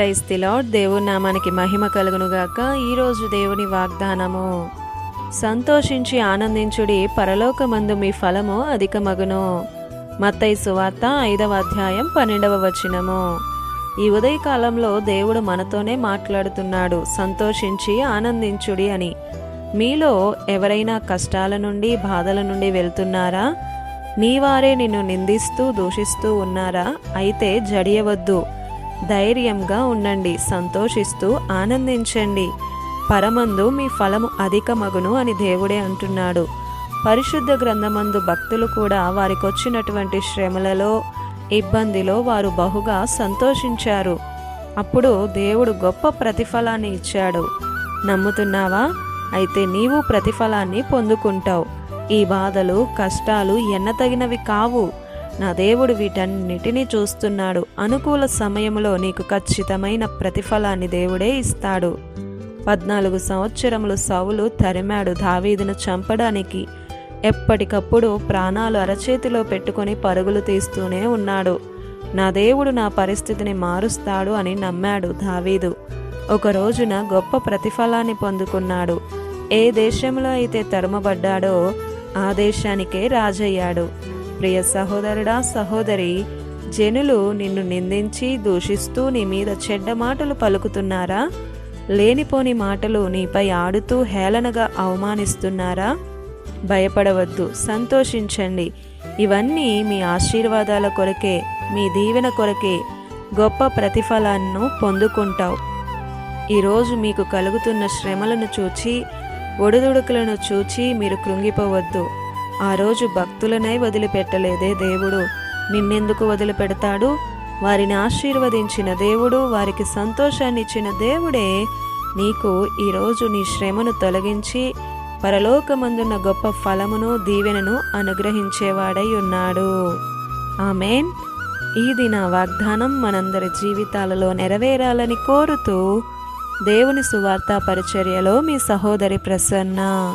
క్రైస్ the lord దేవుని నామానికి మహిమ కలుగునుగాక. ఈరోజు దేవుని వాగ్దానము సంతోషించి ఆనందించుడి పరలోకమందు మీ ఫలము అధికమగును. మత్తయి సువార్త ఐదవ అధ్యాయం పన్నెండవ వచనము. ఈ ఉదయకాలంలో దేవుడు మనతోనే మాట్లాడుతున్నాడు సంతోషించి ఆనందించుడి అని. మీలో ఎవరైనా కష్టాల నుండి బాధల నుండి వెళ్తున్నారా? నీవారే నిన్ను నిందిస్తూ దూషిస్తూ ఉన్నారా? అయితే జడియవద్దు. ధైర్యంగా ఉండండి సంతోషిస్తూ ఆనందించండి. పరమందు మీ ఫలము అధికమగును అని దేవుడే అంటున్నాడు. పరిశుద్ధ గ్రంథమందు భక్తులు కూడా వారికొచ్చినటువంటి శ్రమలలో ఇబ్బందిలో వారు బహుగా సంతోషించారు. అప్పుడు దేవుడు గొప్ప ప్రతిఫలాన్ని ఇచ్చాడు. నమ్ముతున్నావా? అయితే నీవు ప్రతిఫలాన్ని పొందుకుంటావు. ఈ బాధలు కష్టాలు ఎన్నతగినవి కావు. నా దేవుడు వీటన్నిటినీ చూస్తున్నాడు. అనుకూల సమయంలో నీకు ఖచ్చితమైన ప్రతిఫలాన్ని దేవుడే ఇస్తాడు. పద్నాలుగు సంవత్సరములు సౌలు తరిమాడు దావీదును చంపడానికి ఎప్పటికప్పుడు ప్రాణాలు అరచేతిలో పెట్టుకొని పరుగులు తీస్తూనే ఉన్నాడు. నా దేవుడు నా పరిస్థితిని మారుస్తాడు అని నమ్మాడు దావీదు. ఒక రోజున గొప్ప ప్రతిఫలాన్ని పొందుకున్నాడు. ఏ దేశంలో అయితే తరుమబడ్డాడో ఆ దేశానికే రాజయ్యాడు. ప్రియ సహోదరుడా సహోదరి జనులు నిన్ను నిందించి దూషిస్తూ నీ మీద చెడ్డ మాటలు పలుకుతున్నారా? లేనిపోని మాటలు నీపై ఆడుతూ హేళనగా అవమానిస్తున్నారా? భయపడవద్దు సంతోషించండి. ఇవన్నీ మీ ఆశీర్వాదాల కొరకే మీ దీవెన కొరకే గొప్ప ప్రతిఫలాన్ని పొందుకుంటావు. ఈరోజు మీకు కలుగుతున్న శ్రమలను చూచి ఒడిదుడుకులను చూచి మీరు కృంగిపోవద్దు. ఆ రోజు భక్తులనై వదిలిపెట్టలేదే దేవుడు. నిన్నెందుకు వదిలిపెడతాడు? వారిని ఆశీర్వదించిన దేవుడు వారికి సంతోషాన్ని ఇచ్చిన దేవుడే. నీకు ఈరోజు నీ శ్రమను తొలగించి పరలోకమందున్న గొప్ప ఫలమును దీవెనను అనుగ్రహించేవాడై ఉన్నాడు. ఆమెన్. ఇది నా వాగ్దానం మనందరి జీవితాలలో నెరవేరాలని కోరుతూ దేవుని సువార్త పరిచర్యలో మీ సహోదరి ప్రసన్న.